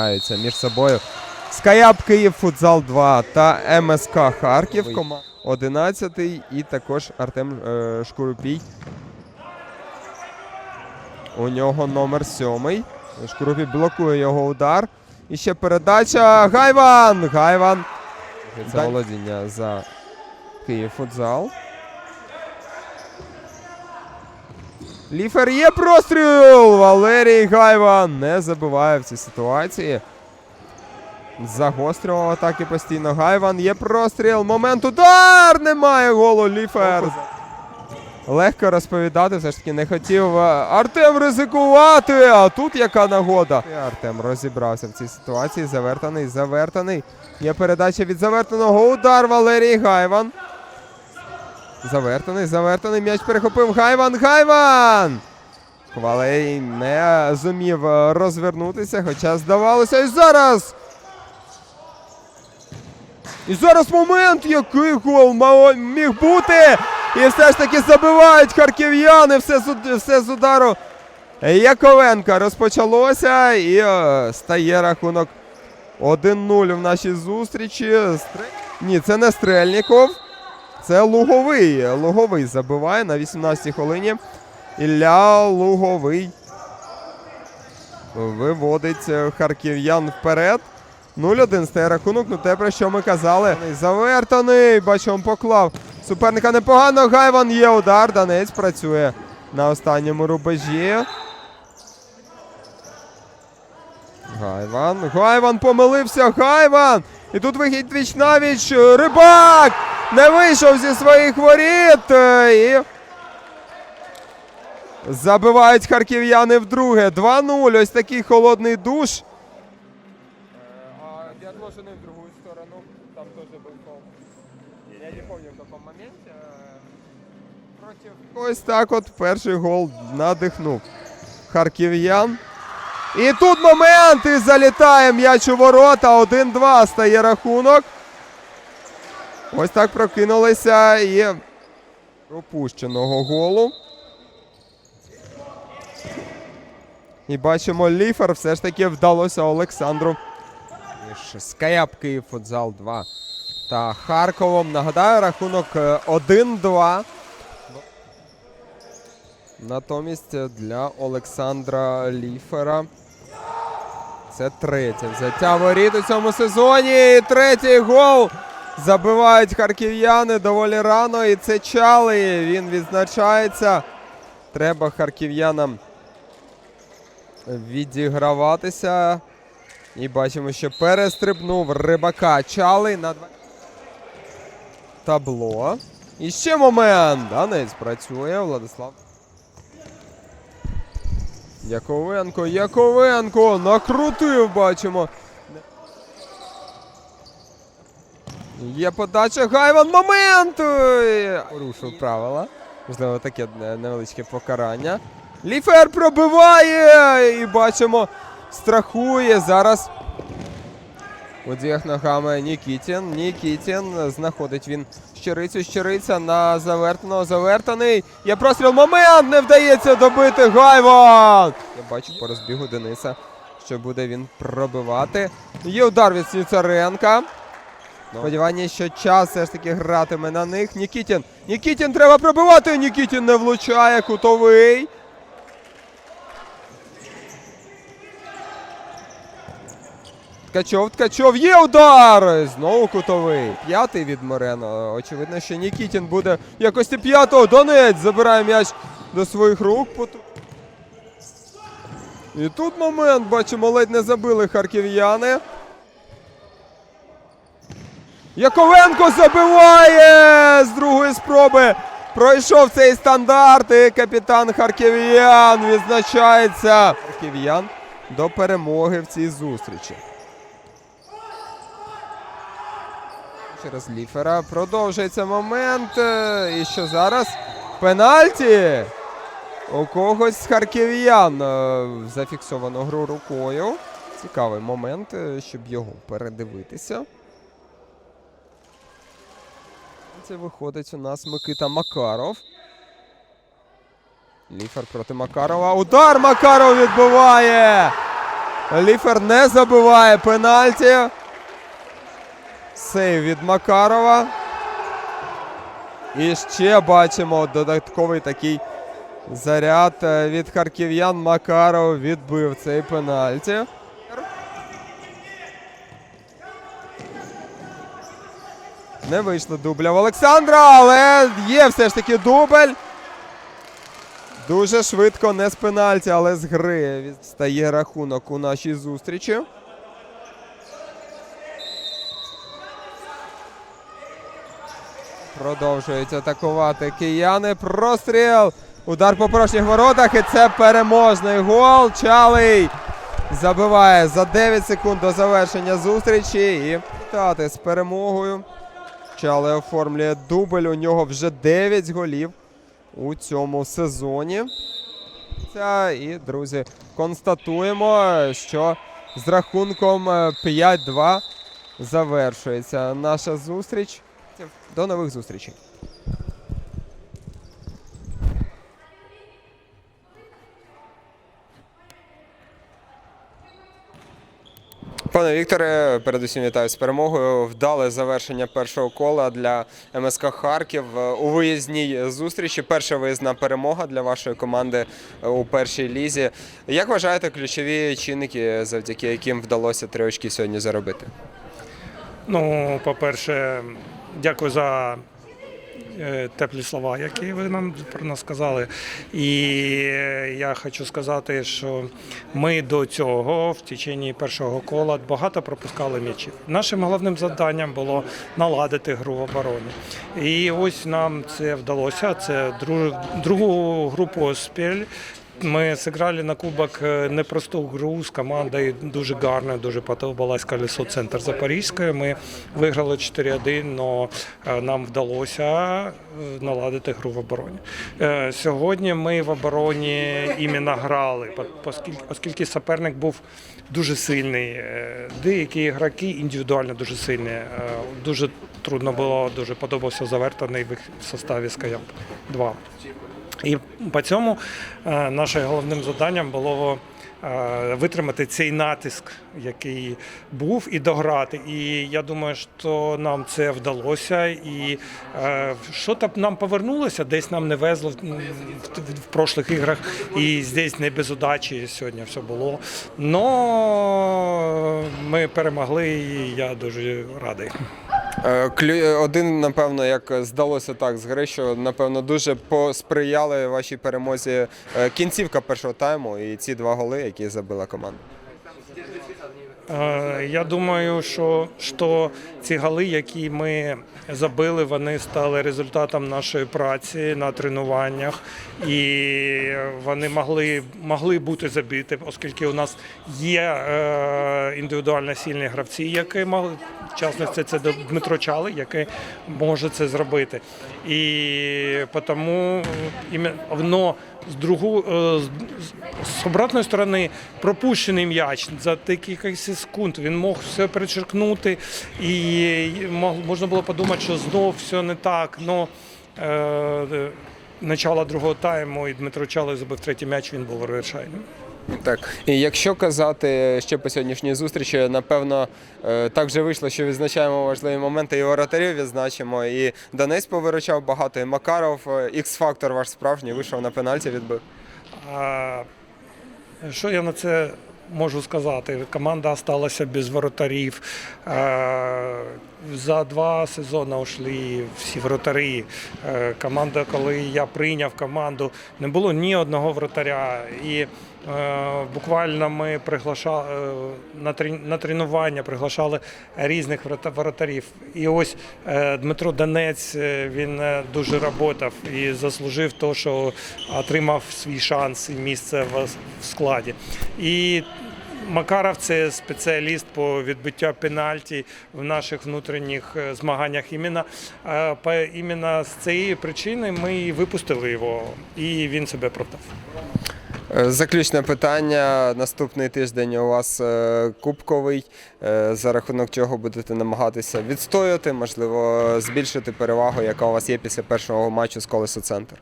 зустрічаються між собою. Скаяп Київ Футзал 2 та МСК Харків. Кома 11 і також Артем е, Шкурупій. У нього номер 7. Шкурупій блокує його удар. І ще передача. Гайван! Гайван. Це володіння за Київ Футзал. Ліфер є простріл! Валерій Гайван не забиває в цій ситуації. Загострював атаки постійно. Гайван є простріл. Момент удар! Немає голу Ліфер. Легко розповідати, все ж таки не хотів е, Артем ризикувати. А тут яка нагода. Артем розібрався в цій ситуації. Завертаний, завертаний. Є передача від завертаного. Удар Валерій Гайван. Завертаний, завертаний. М'яч перехопив Гайван. Гайван! Валерій не зумів е, розвернутися, хоча здавалося. І зараз. І зараз момент, який гол міг бути. І все ж таки забивають харків'яни. Все, все з удару Яковенка розпочалося. І е, стає рахунок 1-0 в нашій зустрічі. Ні, це не Стрельніков. Це Луговий. Луговий забиває на 18-й хвилині. Ілля Луговий виводить е, харків'ян вперед. 0-1 стає рахунок, ну те, про що ми казали. Завертаний, бачимо, поклав. Суперника непогано. Гайван є удар. Данець працює на останньому рубежі. Гайван. Гайван помилився. Гайван! І тут вихід віч навіч. Рибак! Не вийшов зі своїх воріт. е, І забивають харків'яни вдруге. 2-0. Ось такий холодний душ. А отложенный в другую сторону, там тоже был фол. Я не помню в каком моменте. Против... Ось так от перший гол надихнув харків'ян. І тут момент, і залітає м'яч у ворота. 1-2 стає рахунок. Ось так прокинулися і пропущеного голу. І бачимо, ліфер все ж таки вдалося Олександру між Скаяп Київ Футзал 2 та Харковом. Нагадаю, рахунок е, 1-2. Натомість е, для Олександра Ліфера. Це третє взяття воріт у цьому сезоні. І третій гол. Забивають харків'яни доволі рано. І це Чали. Він відзначається. Треба харків'янам відіграватися. І бачимо, що перестрибнув рибака Чали на два. Табло. І ще момент. Данець працює. Владислав. Яковенко, Яковенко! Накрутив, бачимо. Є подача Гайван. Момент! Ой, Порушив правила. Можливо, таке невеличке покарання. Ліфер пробиває! І бачимо, страхує зараз. Одяг ногами Нікітін. Нікітін. Знаходить він щирицю. Щириця на завертаного. Завертаний. Є простріл. Момент! Не вдається добити Гайван! Я бачу по розбігу Дениса, що буде він пробивати. Є удар від Сніцаренка. Сподівання, що час все ж таки гратиме на них. Нікітін. Нікітін треба пробивати. Нікітін не влучає. Кутовий. Ткачов, Ткачов, є удар! Знову кутовий. П'ятий від Морено. Очевидно, що Нікітін буде в якості п'ятого. Донець забирає м'яч до своїх рук. І тут момент, бачимо, ледь не забили харків'яни. Яковенко забиває з другої спроби. Пройшов цей стандарт. І капітан Харків'ян відзначається. Харків'ян до перемоги в цій зустрічі. Через Ліфера продовжується момент. Е, І що зараз? Пенальті! У когось з харків'ян е, зафіксовано гру рукою. Цікавий момент, е, щоб його передивитися. Це виходить у нас Микита Макаров. Ліфер проти Макарова. Удар Макаров відбиває! Ліфер не забиває пенальті. Сейв від Макарова. І ще бачимо додатковий такий заряд е, від харків'ян. Макаров відбив цей пенальті. Не вийшло дубля в Олександра, але є все ж таки дубль. Дуже швидко, не з пенальті, але з гри стає рахунок у нашій зустрічі. Продовжують атакувати кияни. Простріл. Удар по порожніх воротах. І це переможний гол. Чалий забиває за 9 секунд до завершення зустрічі. І вітати з перемогою. Чалий оформлює дубль. У нього вже 9 голів у цьому сезоні. І, друзі, констатуємо, що з рахунком е, 5-2 завершується наша зустріч. До нових зустрічей. Пане Вікторе, передусім вітаю з перемогою. Вдале завершення першого кола для МСК Харків у виїзній зустрічі. Перша виїзна перемога для вашої команди у першій лізі. Як вважаєте ключові чинники, завдяки яким вдалося три очки сьогодні заробити? Ну, по-перше, дякую за теплі слова, які ви нам про нас сказали. І е, я хочу сказати, що ми до цього в течение першого кола багато пропускали м'ячів. Нашим головним завданням було наладити гру в обороні. І ось нам це вдалося. Це друг- другу групу «Спель». Ми зіграли на кубок е, непросту гру з командою дуже гарно, дуже подобалась колесо центр Запорізької. Ми виграли 4-1, але нам вдалося е, наладити гру в обороні. Е, Сьогодні ми в обороні іменно грали, оскільки суперник був дуже сильний. Деякі ігроки індивідуально дуже сильні. Дуже трудно було, дуже подобався завертаний в составі Скаяп 2. І по цьому е, нашим головним завданням було е, витримати цей натиск, який був, і дограти. І я думаю, що нам це вдалося. І е, що там нам повернулося, десь нам не везло в, прошлих іграх, і здесь не без удачі сьогодні все було. Но ми перемогли, і я дуже радий. Е, клю- Один, напевно, як здалося так з гри, що напевно дуже посприяли вашій перемозі е, кінцівка першого тайму і ці два голи, які забила команда. Е, Я думаю, що, що ці голи, які ми забили, вони стали результатом нашої праці на тренуваннях, і вони могли, могли бути забиті, оскільки у нас є е, індивідуально сильні гравці, які могли. В частності це Дмитро Чалий, який може це зробити. І тому воно з другу е, з, обратної сторони пропущений м'яч за декілька секунд. Він мог все перечеркнути, і можна було подумати, що знов все не так. Но е, начало другого тайму і Дмитро Чалий забив третій м'яч, він був вирішальним. Так, і якщо казати ще по сьогоднішній зустрічі, напевно, е, так вже вийшло, що відзначаємо важливі моменти і воротарів відзначимо. І Донець повиручав багато, і Макаров, X-фактор ваш справжній, вийшов на пенальті, відбив. А, що я на це можу сказати? Команда залишилася без воротарів. А, за два сезони ушли всі воротарі. Е, Команда, коли я прийняв команду, не було ні одного воротаря. І е, буквально ми приглашали на, трен- на тренування, приглашали різних ворота- воротарів. І ось е, Дмитро Донець е, він е, дуже працював і заслужив те, що отримав свій шанс і місце в, складі. І Макаров це спеціаліст по відбиттю пенальті в наших внутрішніх е, змаганнях. Іменно, е, іменно з цієї причини ми випустили його, і він себе оправдав. Е, Заключне питання. Наступний тиждень у вас е, кубковий, е, за рахунок чого будете намагатися відстояти, можливо, збільшити перевагу, яка у вас є після першого матчу з колесо центр.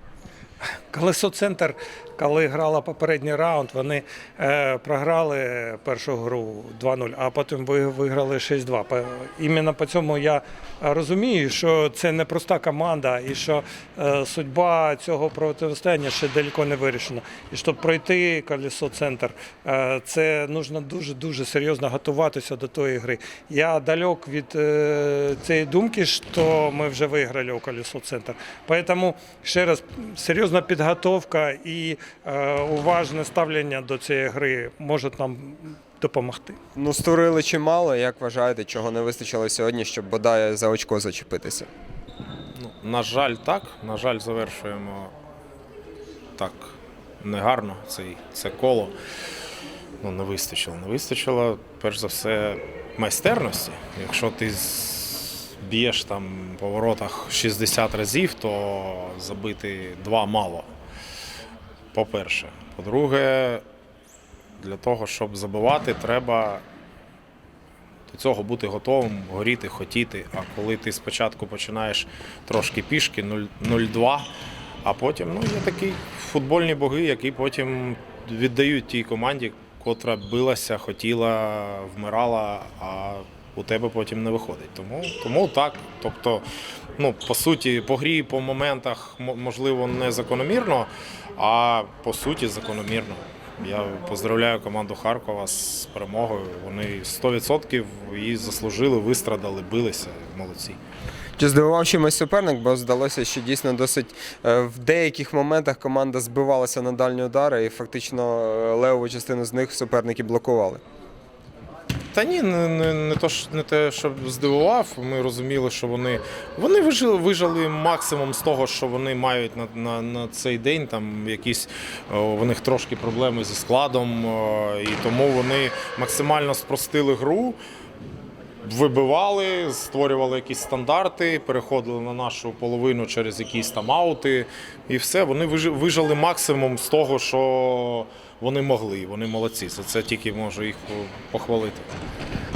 Колесо центр, коли грала попередній раунд, вони е, програли першу гру 2-0, а потім ви- виграли 6-2. Іменно по цьому я розумію, що це не проста команда, і що е, судьба цього протистояння ще далеко не вирішена. І щоб пройти колесо центр, е, це нужно дуже дуже серйозно готуватися до тої гри. Я далек від цієї думки, що ми вже виграли у колесо центр. Поэтому ще раз серйозна підготовка і е, уважне ставлення до цієї гри можуть нам допомогти. Ну, створили чимало. Як вважаєте, чого не вистачило сьогодні, щоб бодай за очко зачепитися? Ну, на жаль, так. На жаль, завершуємо так негарно цей, це коло. Ну, не вистачило. Не вистачило, перш за все, майстерності. Якщо ти з- б'єш там по воротах 60 разів, то забити два мало. По-перше. По-друге, для того, щоб забивати, треба до цього бути готовим, горіти, хотіти. А коли ти спочатку починаєш трошки пішки 0 0-2, а потім ну, є такі футбольні боги, які потім віддають тій команді, котра билася, хотіла, вмирала, а у тебе потім не виходить. Тому, тому так. Тобто, ну, по суті, по грі, по моментах, можливо, не закономірно, а по суті, закономірно. Я поздравляю команду Харкова з перемогою. Вони 100% її заслужили, вистрадали, билися. Молодці. Чи здивував чимось суперник, бо здалося, що дійсно досить е, в деяких моментах команда збивалася на дальні удари, і фактично е, левову частину з них суперники блокували. Та ні, не, не, не, то, не те, щоб здивував. Ми розуміли, що вони, вони вижили, вижили максимум з того, що вони мають на, на, на цей день. Там якісь у них трошки проблеми зі складом, і тому вони максимально спростили гру. Вибивали, створювали якісь стандарти, переходили на нашу половину через якісь там аути, і все. Вони вижи- вижали максимум з того, що вони могли. Вони молодці. За це тільки можу їх похвалити.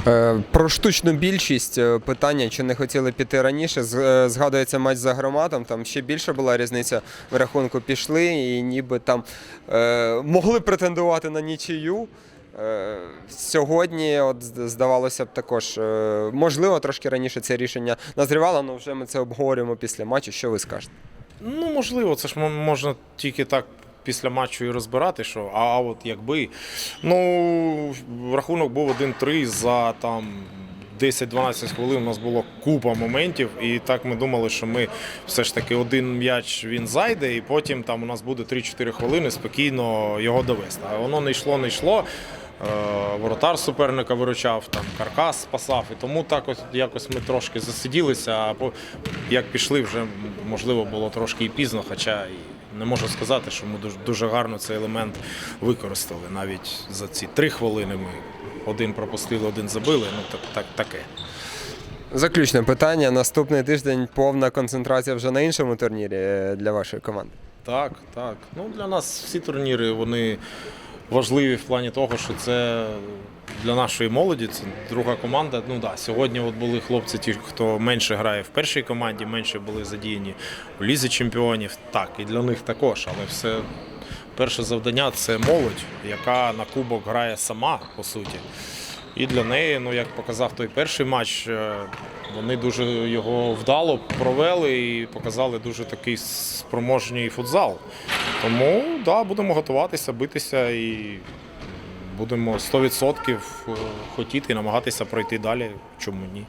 Е, Про штучну більшість е, питання, чи не хотіли піти раніше. Е, Згадується матч за громадом, там ще більше була різниця в рахунку пішли, і ніби там могли претендувати на нічию. Е, Сьогодні, от здавалося б, також е, можливо, трошки раніше це рішення назрівало, але вже ми це обговорюємо після матчу. Що ви скажете? Ну, можливо, це ж можна тільки так після матчу і розбирати, що а, а от якби. Ну, рахунок був 1-3 за там. 10-12 хвилин у нас було купа моментів, і так ми думали, що ми все ж таки один м'яч він зайде, і потім там у нас буде 3-4 хвилини спокійно його довести. А воно не йшло, не йшло. Е, Воротар суперника виручав, там каркас спасав. І тому так ось якось ми трошки засиділися, а як пішли, вже можливо було трошки і пізно, хоча і не можу сказати, що ми дуже, дуже гарно цей елемент використали. Навіть за ці три хвилини ми один пропустили, один забили. Ну так, так таке. Заключне питання. Наступний тиждень повна концентрація вже на іншому турнірі е, для вашої команди. Так, так. Ну для нас всі турніри вони важливі в плані того, що це для нашої молоді. Це друга команда. Ну да, сьогодні от були хлопці, ті, хто менше грає в першій команді, менше були задіяні в лізі чемпіонів. Так, і для них також, але все. Перше завдання це молодь, яка на кубок грає сама, по суті. І для неї, ну як показав той перший матч, е, вони дуже його вдало провели і показали дуже такий спроможний футзал. Тому да, будемо готуватися, битися і будемо 100% хотіти і намагатися пройти далі. Чому ні?